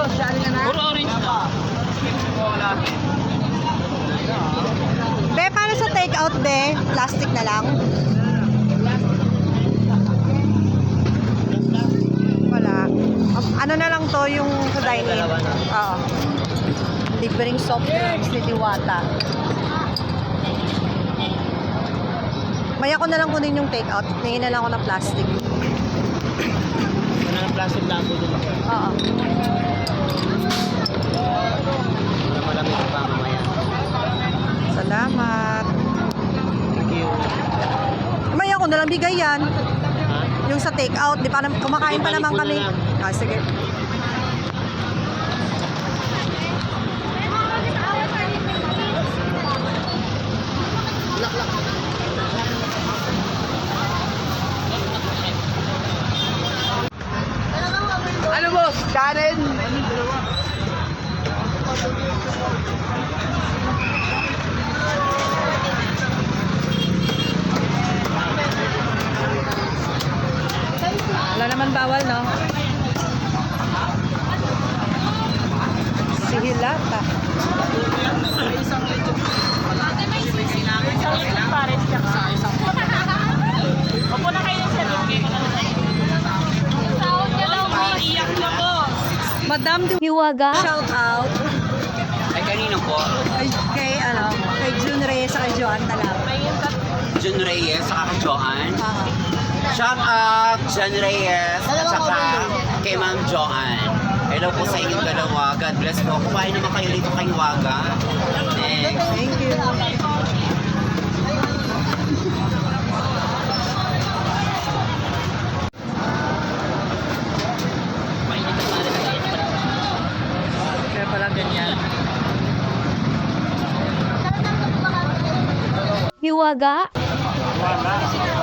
Puro orange na. Be, paano sa take out, be? Plastic na lang? Wala. Um, ano na lang to yung sa dining? Oo. Libreng soft drinks ni Diwata. Maya ko na lang kunin yung take out. Tingin na lang ako ng plastic. Ano ng plastic lang po dito? Oo. Na lang bigay yan. Ha? Yung sa take out, di pa nam- kumakain pa naman kami. Ah, sige. Ano boss? Karen? Naman bawal, no? Si Hilata. Opo na kayo sa loob. Sahod niya daw, iiyak na po. Madam, di Hiwaga? shout out Ay, kanino po? kay, kay, ano, kay June Reyes sa kay Joan talaga. Jun Reyes, saka kay Joanne. Ah, Shout out, John Reyes, at saka kay Ma'am Joanne. Hello po sa inyong dalawa. God bless po. Kumain naman kayo dito kay Waga. Next. thank you. Kaya pala ganyan. Hiwaga? Wala.